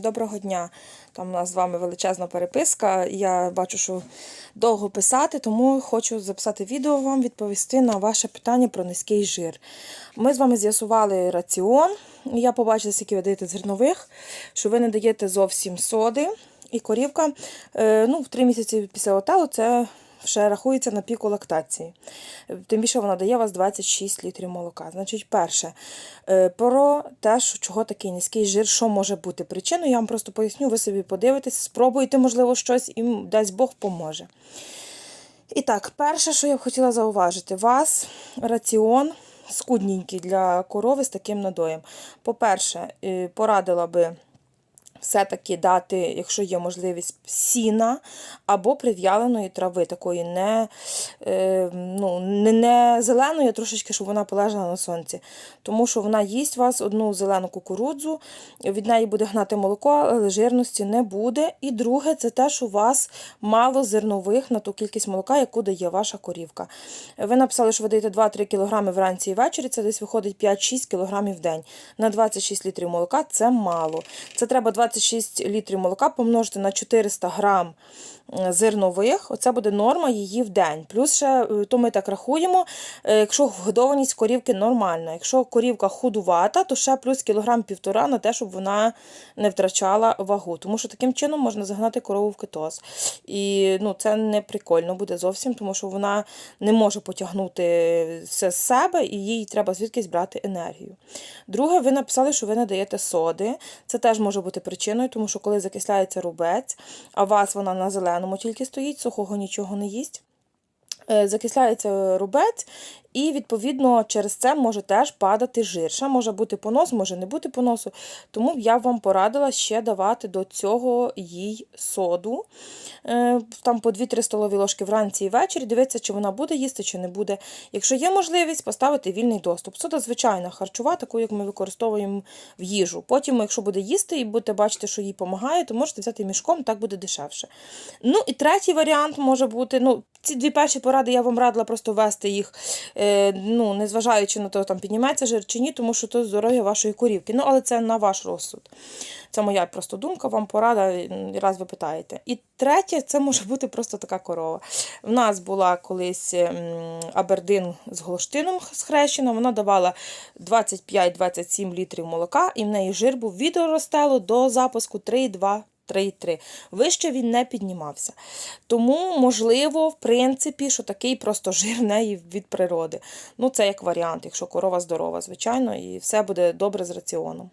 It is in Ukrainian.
Доброго дня. Там у нас з вами величезна переписка. Я бачу, що довго писати, тому хочу записати відео вам, відповісти на ваше питання про низький жир. Ми з вами з'ясували раціон. Я побачила, скільки ви даєте зернових, що ви не даєте зовсім соди. І корівка е, ну, в 3 місяці після отелу це ще рахується на піку лактації. Тим більше вона дає вас 26 літрів молока. Значить, перше, е, про те, що чого такий низький жир, що може бути причиною, я вам просто поясню, ви собі подивитесь, спробуйте, можливо, щось, і дасть Бог поможе. І так, перше, що я б хотіла зауважити, вас раціон скудненький для корови з таким надоєм. По-перше, е, порадила би все-таки дати, якщо є можливість, сіна або прив'яленої трави, такої не, е, ну, не, не зеленої, а трошечки, щоб вона полежала на сонці. Тому що вона їсть вас одну зелену кукурудзу, від неї буде гнати молоко, але жирності не буде. І друге, це те, що у вас мало зернових на ту кількість молока, яку дає ваша корівка. Ви написали, що ви даєте 2-3 кг вранці і ввечері, це десь виходить 5-6 кг в день. На 26 літрів молока це мало. Це треба 26 літрів молока помножити на 400 грам е, зернових, оце буде норма її в день. Плюс ще, е, то ми так рахуємо, е, якщо годованість корівки нормальна. Якщо корівка худувата, то ще плюс кілограм півтора на те, щоб вона не втрачала вагу. Тому що таким чином можна загнати корову в кетоз. І ну, це не прикольно буде зовсім, тому що вона не може потягнути все з себе і їй треба звідкись брати енергію. Друге, ви написали, що ви не даєте соди. Це теж може бути причиною, тому що коли закисляється рубець, а вас вона на зеленому тільки стоїть, сухого нічого не їсть. Е, Закисляється рубець, і, відповідно, через це може теж падати жир. Ще може бути понос, може не бути поносу. Тому я вам порадила ще давати до цього їй соду. Е, Там по 2-3 столові ложки вранці і ввечері. Дивитися, чи вона буде їсти, чи не буде. Якщо є можливість, поставити вільний доступ. Сода звичайна харчова, таку, як ми використовуємо в їжу. Потім, якщо буде їсти і будете бачити, що їй допомагає, то можете взяти мішком, так буде дешевше. Ну і третій варіант може бути. ну, Ці дві перші поради я вам радила просто ввести їх, е, ну, незважаючи на те, там підніметься жир чи ні, тому що то здоров'я вашої корівки. Ну, але це на ваш розсуд. Це моя просто думка, вам порада, раз ви питаєте. І третє, це може бути просто така корова. В нас була колись м, Абердин з Голштином схрещена, вона давала 25-27 літрів молока, і в неї жир був від ростелу до запуску 3,2 3,3. Вище він не піднімався. Тому, можливо, в принципі, що такий просто жир від природи. Ну, це як варіант, якщо корова здорова, звичайно, і все буде добре з раціоном.